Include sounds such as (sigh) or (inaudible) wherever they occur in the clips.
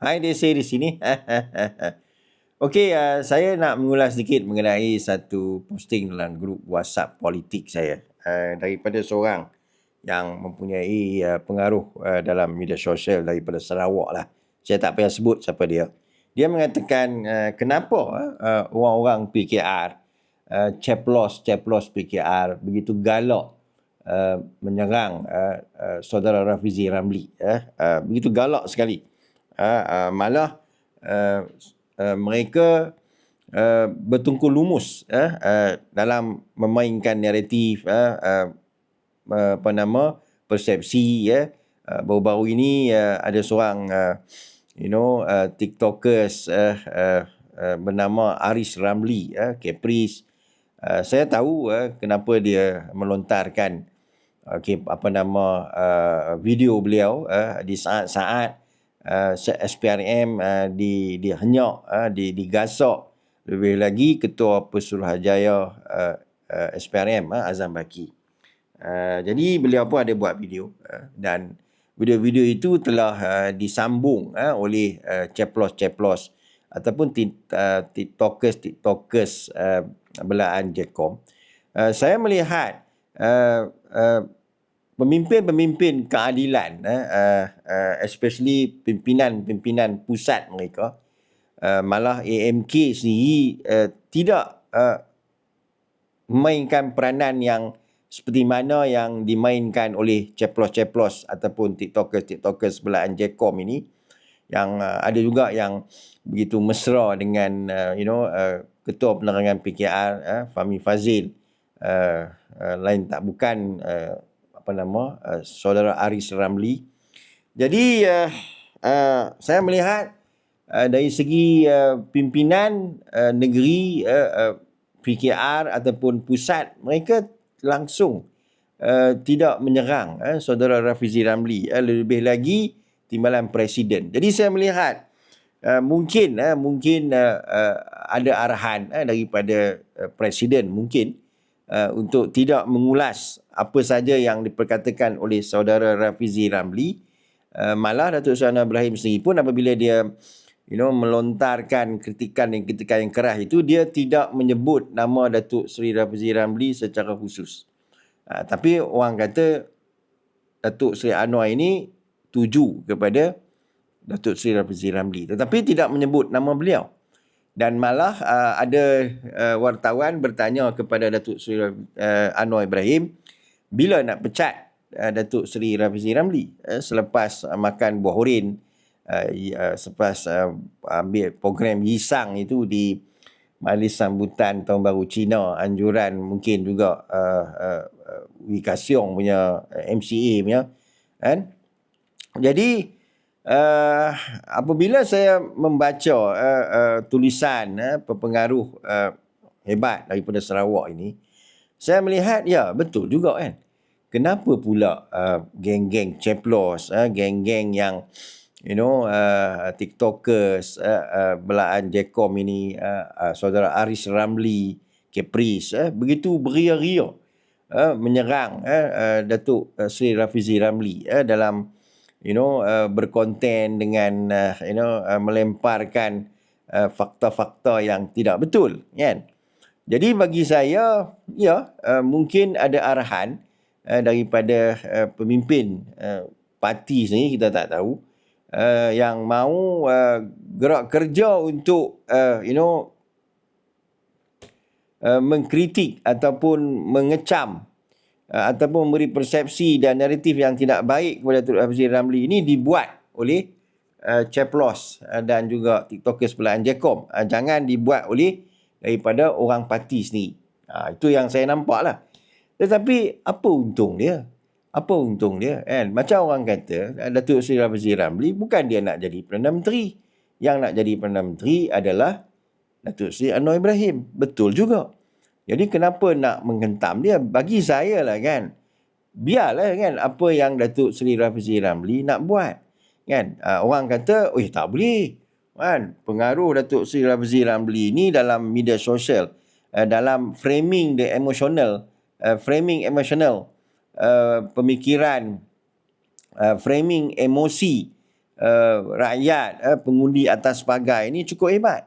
Hai Desi di sini. (laughs) Okey, uh, saya nak mengulas sedikit mengenai satu posting dalam grup WhatsApp politik saya uh, daripada seorang yang mempunyai uh, pengaruh uh, dalam media sosial daripada Sarawak lah. Saya tak payah sebut siapa dia. Dia mengatakan uh, kenapa uh, orang-orang PKR, uh, ceplos-ceplos PKR begitu galak Uh, menyerang uh, uh, saudara Rafizi Ramli uh, uh, begitu galak sekali uh, uh, malah uh, uh, mereka uh, bertungkul lumus uh, uh, dalam memainkan naratif uh, uh, apa nama persepsi ya. Uh, baru-baru ini uh, ada seorang uh, you know uh, tiktokers uh, uh, bernama Aris Ramli uh, Caprice. Uh, saya tahu uh, kenapa dia melontarkan okay, apa nama uh, video beliau uh, di saat-saat uh, SPRM uh, di dihenyak uh, di digasak lebih lagi ketua Pesuruhjaya uh, uh, SPRM uh, Azam Baki. Uh, jadi beliau pun ada buat video uh, dan video-video itu telah uh, disambung uh, oleh uh, ceplos-ceplos ataupun uh, tiktokers tiktokers uh, belaan Jcom. Uh, saya melihat uh, uh, pemimpin-pemimpin keadilan uh, uh, especially pimpinan-pimpinan pusat mereka uh, malah AMK sendiri uh, tidak uh, memainkan peranan yang seperti mana yang dimainkan oleh ceplos-ceplos ataupun tiktokers-tiktokers sebelah Anjecom ini yang uh, ada juga yang begitu mesra dengan uh, you know uh, ketua penerangan PKR uh, Fahmi Fazil uh, uh, lain tak bukan uh, apa nama uh, saudara Aris Ramli. Jadi uh, uh, saya melihat uh, dari segi uh, pimpinan uh, negeri uh, uh, PKR ataupun pusat mereka langsung uh, tidak menyerang uh, saudara Rafizi Ramli uh, lebih lagi timbalan presiden. Jadi saya melihat uh, mungkin uh, mungkin uh, uh, ada arahan uh, daripada uh, presiden mungkin uh, untuk tidak mengulas apa saja yang diperkatakan oleh saudara Rafizi Ramli. Uh, malah Datuk Seri Ibrahim sendiri pun apabila dia you know melontarkan kritikan yang kritikan yang keras itu dia tidak menyebut nama Datuk Seri Rafizi Ramli secara khusus. Uh, tapi orang kata Datuk Seri Anwar ini tuju kepada Datuk Seri Rafizi Ramli. Tetapi tidak menyebut nama beliau dan malah uh, ada uh, wartawan bertanya kepada Datuk Seri uh, Anwar Ibrahim bila nak pecat uh, Datuk Seri Rafizi Ramli? Uh, selepas uh, makan buah horin uh, uh, selepas uh, ambil program Yisang itu di Majlis Sambutan Tahun Baru Cina anjuran mungkin juga uh, uh, Wee Kasyong punya uh, MCA punya kan? Jadi uh, apabila saya membaca uh, uh, tulisan uh, pengaruh uh, hebat daripada Sarawak ini, saya melihat ya betul juga kan. Kenapa pula uh, geng-geng ceplos, uh, geng-geng yang you know uh, tiktokers uh, uh, belaan Jcom ini uh, uh, saudara Aris Ramli Caprice uh, begitu beria-ria uh, menyerang uh, uh, Datuk Sri Rafizi Ramli uh, dalam you know uh, berkonten dengan uh, you know uh, melemparkan uh, fakta-fakta yang tidak betul kan? Jadi bagi saya ya uh, mungkin ada arahan uh, daripada uh, pemimpin uh, parti sini kita tak tahu uh, yang mau uh, gerak kerja untuk uh, you know uh, mengkritik ataupun mengecam uh, ataupun memberi persepsi dan naratif yang tidak baik kepada Tun Hafiz Ramli ini dibuat oleh uh, Ceplos uh, dan juga TikTokers Pelaan Jekom. Uh, jangan dibuat oleh daripada orang parti sendiri. Uh, itu yang saya nampak lah. Tetapi apa untung dia? Apa untung dia? Kan? Macam orang kata, Datuk Seri Hafiz Ramli bukan dia nak jadi Perdana Menteri. Yang nak jadi Perdana Menteri adalah Datuk Seri Anwar Ibrahim. Betul juga. Jadi kenapa nak menghentam dia? Bagi saya lah kan. Biarlah kan apa yang Datuk Seri Rafizi Ramli nak buat. Kan? Uh, orang kata, oh tak boleh. Kan? Pengaruh Datuk Seri Rafizi Ramli ni dalam media sosial. Uh, dalam framing the emotional. Uh, framing emotional. Uh, pemikiran. Uh, framing emosi. uh, rakyat uh, pengundi atas pagar ini cukup hebat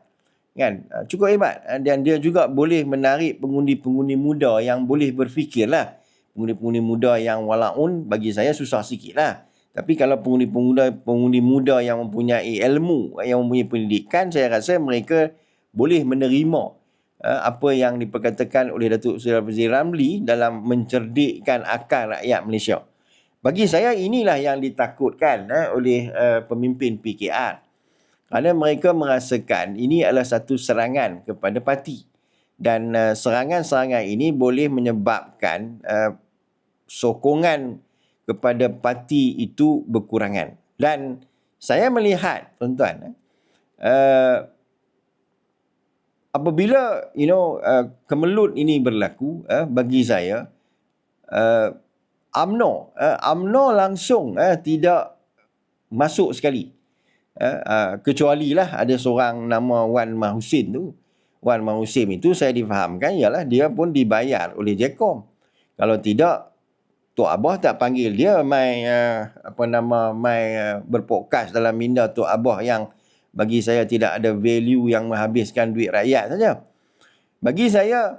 kan? Uh, cukup hebat. Uh, dan dia juga boleh menarik pengundi-pengundi muda yang boleh berfikirlah pengundi-pengundi muda yang walaun bagi saya susah sikit lah. Tapi kalau pengundi-pengundi pengundi muda yang mempunyai ilmu yang mempunyai pendidikan saya rasa mereka boleh menerima uh, apa yang diperkatakan oleh Datuk Seri Fazil Ramli dalam mencerdikkan akal rakyat Malaysia. Bagi saya inilah yang ditakutkan uh, oleh uh, pemimpin PKR kerana mereka merasakan ini adalah satu serangan kepada parti. Dan uh, serangan-serangan ini boleh menyebabkan uh, sokongan kepada parti itu berkurangan. Dan saya melihat tuan-tuan uh, apabila you know uh, kemelut ini berlaku uh, bagi saya uh, AMNO uh, AMNO langsung uh, tidak masuk sekali Uh, uh, kecuali lah ada seorang nama Wan Mahusin tu. Wan Mahusin itu saya difahamkan ialah dia pun dibayar oleh Jekom. Kalau tidak, Tok Abah tak panggil dia mai uh, apa nama mai uh, berpodcast dalam minda Tok Abah yang bagi saya tidak ada value yang menghabiskan duit rakyat saja. Bagi saya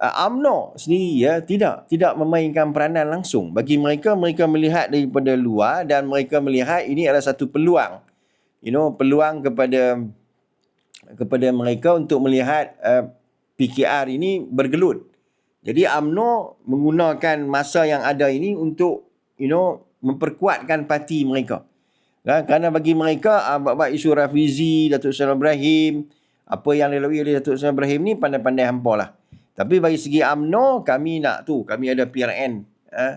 uh, UMNO sendiri ya tidak tidak memainkan peranan langsung. Bagi mereka mereka melihat daripada luar dan mereka melihat ini adalah satu peluang you know peluang kepada kepada mereka untuk melihat uh, PKR ini bergelut. Jadi AMNO menggunakan masa yang ada ini untuk you know memperkuatkan parti mereka. Kan? Kerana bagi mereka uh, bab isu Rafizi, Datuk Seri Ibrahim, apa yang dilalui oleh Datuk Seri Ibrahim ni pandai-pandai hampa lah. Tapi bagi segi AMNO, kami nak tu, kami ada PRN. Uh,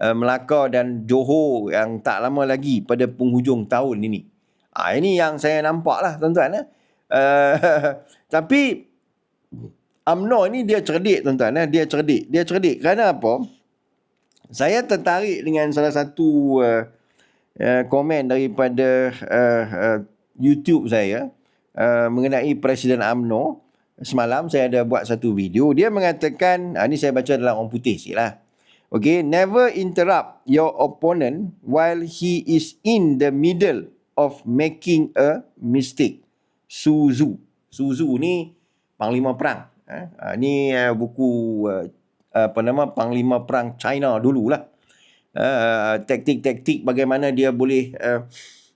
uh, Melaka dan Johor yang tak lama lagi pada penghujung tahun ini. Ha, ini yang saya nampak lah tuan-tuan. Eh. Uh, (laughs) tapi UMNO ni dia cerdik tuan-tuan. Eh. Dia cerdik. Dia cerdik kerana apa? Saya tertarik dengan salah satu uh, uh, komen daripada uh, uh, YouTube saya uh, mengenai Presiden UMNO. Semalam saya ada buat satu video. Dia mengatakan, uh, ni saya baca dalam orang putih sikit lah. Okay, never interrupt your opponent while he is in the middle of making a mistake. Suzu. Suzu ni panglima perang. Eh? Uh, ni uh, buku uh, apa nama panglima perang China dululah. Uh, taktik-taktik bagaimana dia boleh uh,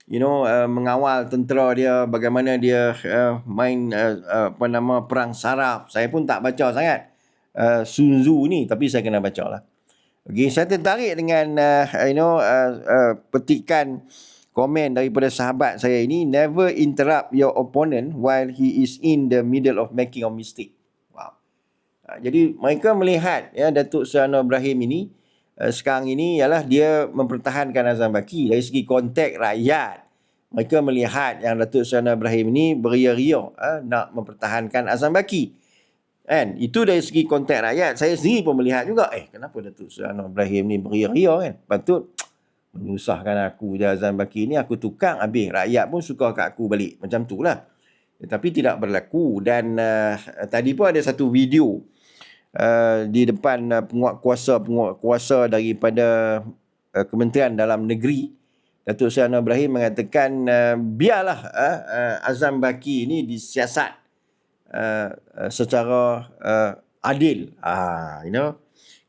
you know uh, mengawal tentera dia bagaimana dia uh, main uh, uh, apa nama perang saraf saya pun tak baca sangat uh, Sun Tzu ni tapi saya kena baca lah okay, saya tertarik dengan uh, you know uh, uh, petikan komen daripada sahabat saya ini never interrupt your opponent while he is in the middle of making a mistake. Wow. Ha, jadi mereka melihat ya Datuk Seri Ibrahim ini uh, sekarang ini ialah dia mempertahankan Azam Baki dari segi konteks rakyat. Mereka melihat yang Datuk Seri Ibrahim ini beria-ria uh, nak mempertahankan Azam Baki. Kan? Itu dari segi konteks rakyat. Saya sendiri pun melihat juga, eh kenapa Datuk Seri Ibrahim ni beria-ria kan? Patut menyusahkan aku Jazan Baki ni aku tukang habis. Rakyat pun suka kat aku balik. Macam tu lah. Tapi tidak berlaku. Dan uh, tadi pun ada satu video uh, di depan uh, penguat kuasa penguat kuasa daripada uh, Kementerian Dalam Negeri. Datuk Seri Anwar Ibrahim mengatakan uh, biarlah uh, uh, Azam Baki ini disiasat uh, uh, secara uh, adil. Ah you know.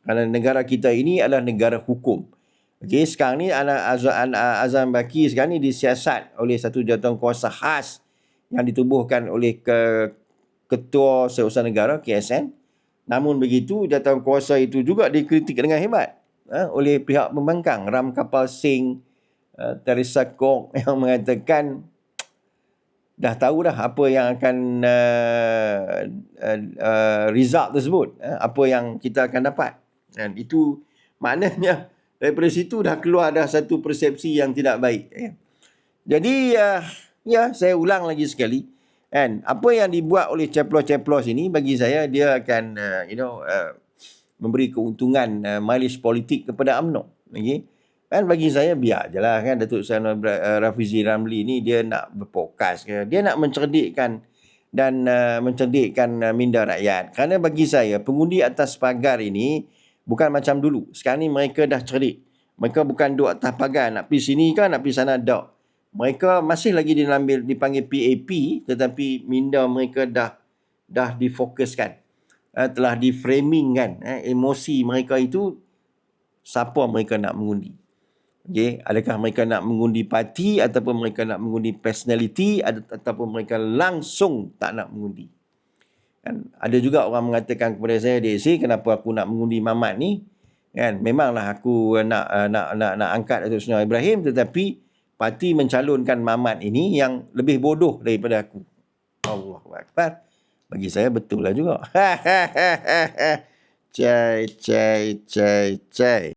Kerana negara kita ini adalah negara hukum Okey, sekarang ni Azam, Azam Baki sekarang ni disiasat oleh satu jawatan kuasa khas yang ditubuhkan oleh ke, Ketua Seusaha Negara, KSN. Namun begitu, jawatan kuasa itu juga dikritik dengan hebat ha, oleh pihak pembangkang. Ram Kapal Sing, uh, Teresa Kok (laughs) yang mengatakan dah tahu dah apa yang akan uh, uh, uh, result tersebut. Uh, apa yang kita akan dapat. Dan itu maknanya daripada situ dah keluar dah satu persepsi yang tidak baik ya. jadi uh, ya saya ulang lagi sekali. Kan apa yang dibuat oleh ceplos-ceplos ini bagi saya dia akan uh, you know uh, memberi keuntungan uh, mileage politik kepada UMNO okey? Kan bagi saya biar je lah kan Datuk Seri uh, Rafizi Ramli ni dia nak berpokas ke dia nak mencerdikkan dan uh, mencerdikkan uh, minda rakyat. Kerana bagi saya pengundi atas pagar ini Bukan macam dulu. Sekarang ni mereka dah cerdik. Mereka bukan duduk atas pagar. Nak pergi sini kan, nak pergi sana, tak. mereka masih lagi diambil dipanggil PAP tetapi minda mereka dah dah difokuskan uh, telah diframing kan uh, emosi mereka itu siapa mereka nak mengundi okey adakah mereka nak mengundi parti ataupun mereka nak mengundi personality ataupun mereka langsung tak nak mengundi kan ada juga orang mengatakan kepada saya DSC kenapa aku nak mengundi Mamat ni kan memanglah aku nak uh, nak nak nak angkat Datuk Seri Ibrahim tetapi parti mencalonkan Mamat ini yang lebih bodoh daripada aku. Allahu akbar. Bagi saya betul lah juga. (laughs) cai cai cai cai.